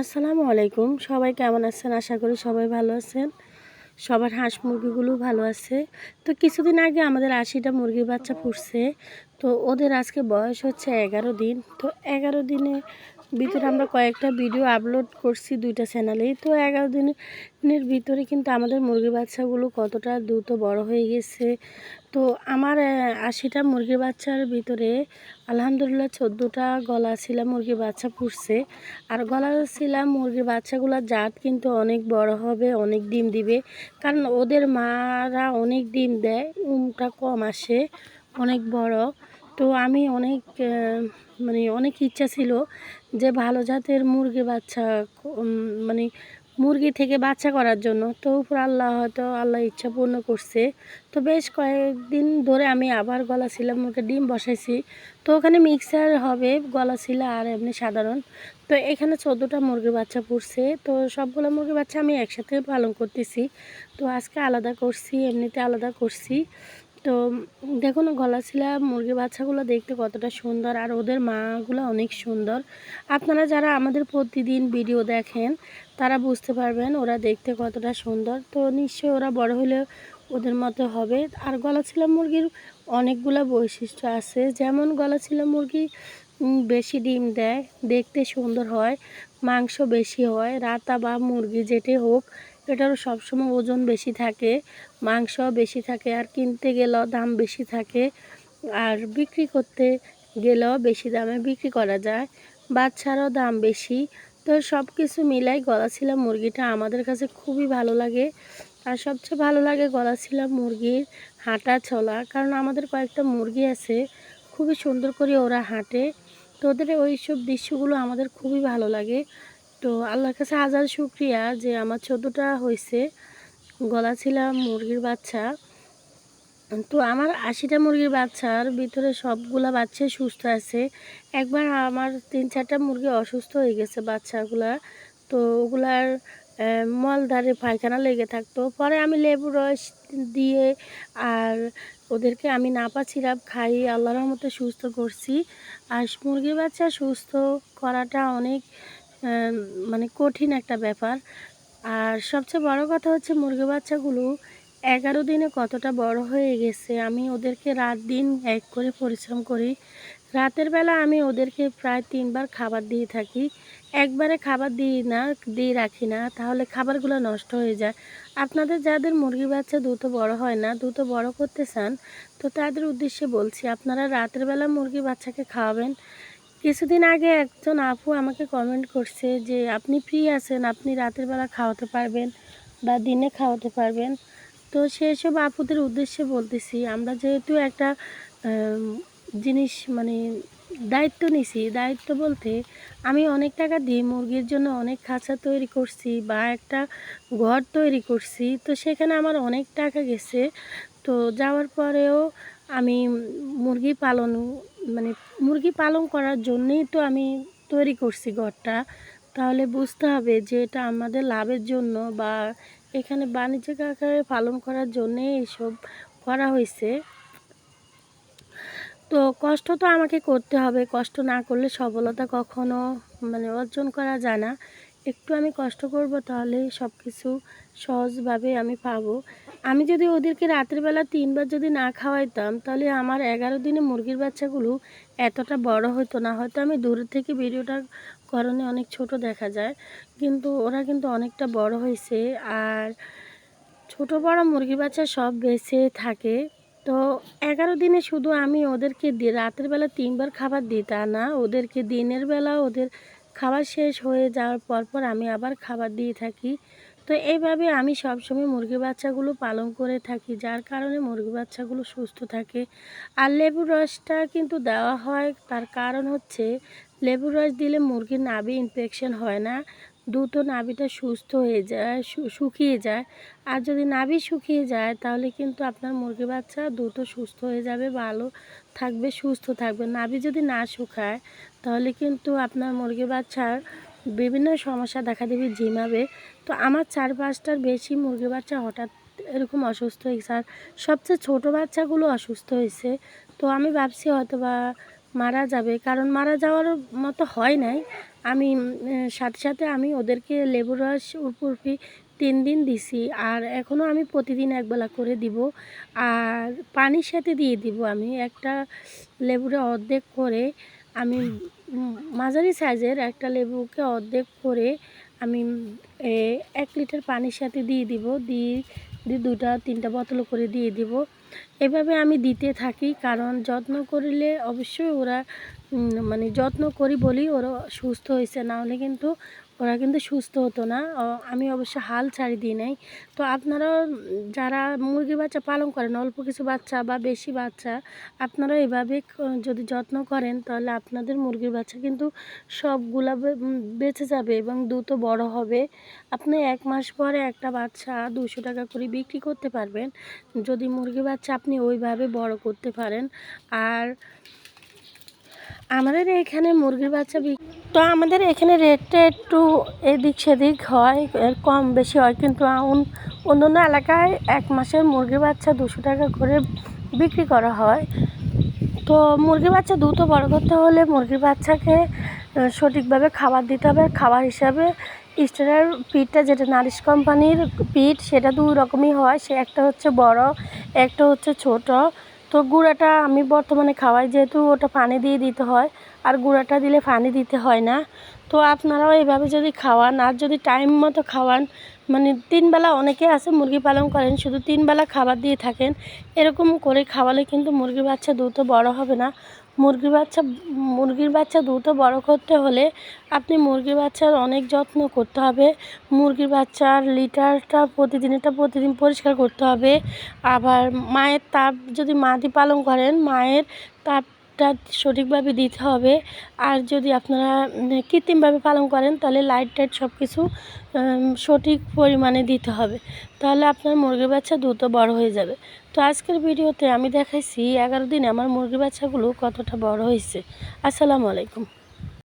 আসসালামু আলাইকুম। সবাই কেমন আছেন? আশা করি সবাই ভালো আছেন। সবার হাঁস মুরগিগুলো ভালো আছে। তো কিছুদিন আগে আমাদের আশিটা মুরগির বাচ্চা ফুটছে তো ওদের আজকে বয়স হচ্ছে এগারো দিন। তো এগারো দিনে ভিতরে আমরা কয়েকটা ভিডিও আপলোড করছি দুইটা চ্যানেলেই তো এগারো দিনের ভিতরে কিন্তু আমাদের মুরগির বাচ্চাগুলো কতটা দ্রুত বড় হয়ে গেছে। তো আমার আশিটা মুরগির বাচ্চার ভিতরে আলহামদুলিল্লাহ চোদ্দোটা গলা ছিলা মুরগির বাচ্চা পুষছে। আর গলা ছিলা মুরগির বাচ্চাগুলোর জাত কিন্তু অনেক বড় হবে, অনেক ডিম দিবে। কারণ ওদের মারা অনেক ডিম দেয়, উমটা কম আসে, অনেক বড়। তো আমি অনেক মানে অনেক ইচ্ছা ছিল যে ভালো জাতের মুরগি বাচ্চা মানে মুরগি থেকে বাচ্চা করার জন্য। তো উপর আল্লাহ হয়তো আল্লাহ ইচ্ছা পূর্ণ করছে। তো বেশ কয়েকদিন ধরে আমি আবার গলা ছিলাম মুরগি ডিম বসাইছি। তো ওখানে মিক্সার হবে, গলা ছিল আর এমনি সাধারণ। তো এখানে চোদ্দোটা মুরগির বাচ্চা পড়ছে। তো সবগুলো মুরগির বাচ্চা আমি একসাথে পালন করতেছি। তো আজকে আলাদা করছি, এমনিতে আলাদা করছি। তো দেখুন গলা গলাশিলা মুরগির বাচ্চাগুলো দেখতে কতটা সুন্দর, আর ওদের মাগুলো অনেক সুন্দর। আপনারা যারা আমাদের প্রতিদিন ভিডিও দেখেন, তারা বুঝতে পারবেন ওরা দেখতে কতটা সুন্দর। তো নিশ্চয়ই ওরা বড় হলে ওদের মতো হবে। আর গলাছিলা মুরগির অনেকগুলো বৈশিষ্ট্য আছে। যেমন গলাছিলা মুরগি বেশি ডিম দেয়, দেখতে সুন্দর হয়, মাংস বেশি হয়, রাতা বা মুরগি যেটি হোক এটারও সবসময় ওজন বেশি থাকে মাংস বেশি থাকে আর কিনতে গেলেও দাম বেশি থাকে। আর বিক্রি করতে গেলেও বেশি দামে বিক্রি করা যায়, বাচ্চারও দাম বেশি। তো সব কিছু মিলাই গলা গলাছিলা মুরগিটা আমাদের কাছে খুবই ভালো লাগে। আর সবচেয়ে ভালো লাগে গলা গলাছিলা মুরগির হাঁটা চলা, কারণ আমাদের কয়েকটা মুরগি আছে, খুবই সুন্দর করে ওরা হাঁটে। তো ওদের ওই সব দৃশ্যগুলো আমাদের খুবই ভালো লাগে। তো আল্লাহর কাছে হাজার শুক্রিয়া যে আমার চোদ্দোটা হয়েছে গলা ছিলাম মুরগির বাচ্চা। তো আমার আশিটা মুরগির বাচ্চার ভিতরে সবগুলা বাচ্চা সুস্থ আছে। একবার আমার তিন চারটা মুরগি অসুস্থ হয়ে গেছে বাচ্চাগুলা। তো ওগুলার মলদারে পায়খানা লেগে থাকতো। পরে আমি লেবু রস দিয়ে আর ওদেরকে আমি নাপা সিরাপ খাই, আল্লাহর মতো সুস্থ করছি। আর মুরগির বাচ্চা সুস্থ করাটা অনেক মানে কঠিন একটা ব্যাপার। আর সবচেয়ে বড় কথা হচ্ছে মুরগি বাচ্চাগুলো এগারো দিনে কতটা বড় হয়ে গেছে, আমি ওদেরকে রাত দিন এক করে পরিশ্রম করি। রাতের বেলা আমি ওদেরকে প্রায় তিনবার খাবার দিয়ে থাকি। একবারে খাবার দিই না, দিয়ে রাখি না, তাহলে খাবারগুলো নষ্ট হয়ে যায়। আপনাদের যাদের মুরগি বাচ্চা দ্রুত বড় হয় না দ্রুত বড় করতে চান, তো তাদের উদ্দেশ্যে বলছি, আপনারা রাতের বেলা মুরগি বাচ্চাকে খাওয়াবেন। কিছুদিন আগে একজন আপু আমাকে কমেন্ট করছে যে, আপনি ফ্রি আছেন, আপনি রাতের বেলা খাওয়াতে পারবেন বা দিনে খাওয়াতে পারবেন। তো সেসব আপুদের উদ্দেশ্যে বলতেছি, আমরা যেহেতু একটা জিনিস মানে দায়িত্ব নিছি। দায়িত্ব বলতে আমি অনেক টাকা দিই মুরগির জন্য অনেক খাঁচা তৈরি করছি বা একটা ঘর তৈরি করছি। তো সেখানে আমার অনেক টাকা গেছে। তো যাওয়ার পরেও আমি মুরগি পালন মানে মুরগি পালন করার জন্যেই তো আমি তৈরি করছি ঘরটা। তাহলে বুঝতে হবে যে এটা আমাদের লাভের জন্য বা এখানে বাণিজ্যিক আকারে পালন করার জন্যে এইসব করা হয়েছে। তো কষ্ট তো আমাকে করতে হবে, কষ্ট না করলে সফলতা কখনো মানে অর্জন করা যায় না। একটু আমি কষ্ট করব তাহলে সব কিছু সহজভাবে আমি পাবো। আমি যদি ওদেরকে রাতের বেলা তিনবার যদি না খাওয়াইতাম, তাহলে আমার এগারো দিনে মুরগির বাচ্চাগুলো এতটা বড় হতো না। হয়তো আমি দূর থেকে ভিডিওটা করণে অনেক ছোট দেখা যায়, কিন্তু ওরা কিন্তু অনেকটা বড় হয়েছে। আর ছোট বড় মুরগির বাচ্চা সব বেঁচে থাকে। তো এগারো দিনে শুধু আমি ওদেরকে রাতের বেলা তিনবার খাবার দিই তা না, ওদেরকে দিনের বেলা ওদের খাবার শেষ হয়ে যাওয়ার পর পর আমি আবার খাবার দিয়ে থাকি। তো এইভাবে আমি সবসময় মুরগি বাচ্চাগুলো পালন করে থাকি, যার কারণে মুরগি বাচ্চাগুলো সুস্থ থাকে। আর লেবুর রসটা কিন্তু দেওয়া হয়, তার কারণ হচ্ছে লেবুর রস দিলে মুরগির নাভি ইনফেকশন হয় না। দ্রুত নাভিটা সুস্থ হয়ে যায় শুকিয়ে যায়। আর যদি নাভি শুকিয়ে যায়, তাহলে কিন্তু আপনার মুরগি বাচ্চা দ্রুত সুস্থ হয়ে যাবে, ভালো থাকবে, সুস্থ থাকবে। নাভি যদি না শুকায়, তাহলে কিন্তু আপনার মুরগি বাচ্চার বিভিন্ন সমস্যা দেখা দেবে, ঝিমাবে। তো আমার চার পাঁচটার বেশি মুরগি বাচ্চা হঠাৎ এরকম অসুস্থ হয়েছে। আর সবচেয়ে ছোটো বাচ্চাগুলো অসুস্থ হয়েছে। তো আমি ভাবছি হয়তো বা মারা যাবে। কারণ মারা যাওয়ার মতো হয় নাই। আমি সাথে সাথে আমি ওদেরকে লেবু রস উপরপি তিন দিন দিছি। আর এখনও আমি প্রতিদিন একবেলা করে দিব। আর পানির সাথে দিয়ে দিব আমি একটা লেবুরে অর্ধেক করে। আমি মাঝারি সাইজের একটা লেবুকে অর্ধেক করে আমি এক লিটার পানির সাথে দিয়ে দিব। দিয়ে দিয়ে দুটা তিনটা বোতল করে দিয়ে দিব। এভাবে আমি দিতে থাকি, কারণ যত্ন করলে অবশ্যই ওরা মানে যত্ন করি বলি ওরা সুস্থ হয়েছে না হলে কিন্তু ওরা কিন্তু সুস্থ হতো না। আমি অবশ্য হাল ছাড়ি দিই নাই। তো আপনারা যারা মুরগি বাচ্চা পালন করেন, অল্প কিছু বাচ্চা বা বেশি বাচ্চা আপনারা এভাবে যদি যত্ন করেন, তাহলে আপনাদের মুরগির বাচ্চা কিন্তু সবগুলা বেঁচে যাবে এবং দ্রুত বড় হবে। আপনি এক মাস পরে একটা বাচ্চা দুশো টাকা করে বিক্রি করতে পারবেন। যদি মুরগি বাচ্চা আপনি ওইভাবে বড় করতে পারেন। আর আমাদের এখানে মুরগির বাচ্চা তো আমাদের এখানে রেটটা একটু এদিক সেদিক হয়, এর কম বেশি হয়, কিন্তু অন্য অন্য এলাকায় এক মাসের মুরগির বাচ্চা দুশো টাকা করে বিক্রি করা হয়। তো মুরগির বাচ্চা দ্রুত বড় করতে হলে মুরগির বাচ্চাকে সঠিকভাবে খাবার দিতে হবে। খাবার হিসাবে স্টারের পিঠটা যেটা নারিশ কোম্পানির পিঠ, সেটা দু রকমই হয়। সে একটা হচ্ছে বড়, একটা হচ্ছে ছোট। তো গুঁড়াটা আমি বর্তমানে খাওয়াই, যেহেতু ওটা পানি দিয়ে দিতে হয়, আর গুঁড়াটা দিলে পানি দিতে হয় না। তো আপনারাও এইভাবে যদি খাওয়ান, আর যদি টাইম মতো খাওয়ান মানে তিনবেলা অনেকে আছে মুরগি পালন করেন, শুধু তিনবেলা খাবার দিয়ে থাকেন, এরকম করে খাওয়ালে কিন্তু মুরগি বাচ্চা দ্রুত বড় হবে না। মুরগির বাচ্চা মুরগির বাচ্চা দ্রুত বড় করতে হলে আপনি মুরগির বাচ্চার অনেক যত্ন করতে হবে। মুরগির বাচ্চার লিটারটা প্রতিদিন, এটা প্রতিদিন পরিষ্কার করতে হবে। আবার মায়ের তাপ যদি মাদি পালন করেন, মায়ের তাপটা সঠিকভাবে দিতে হবে। আর যদি আপনারা কৃত্রিমভাবে পালন করেন, তাহলে লাইট টাইট সব কিছু সঠিক পরিমাণে দিতে হবে। তাহলে আপনার মুরগির বাচ্চা দ্রুত বড় হয়ে যাবে। তো আজকের ভিডিওতে আমি দেখাইছি, এগারো দিনে আমার মুরগির বাচ্চাগুলো কতটা বড় হয়েছে। আসসালামু আলাইকুম।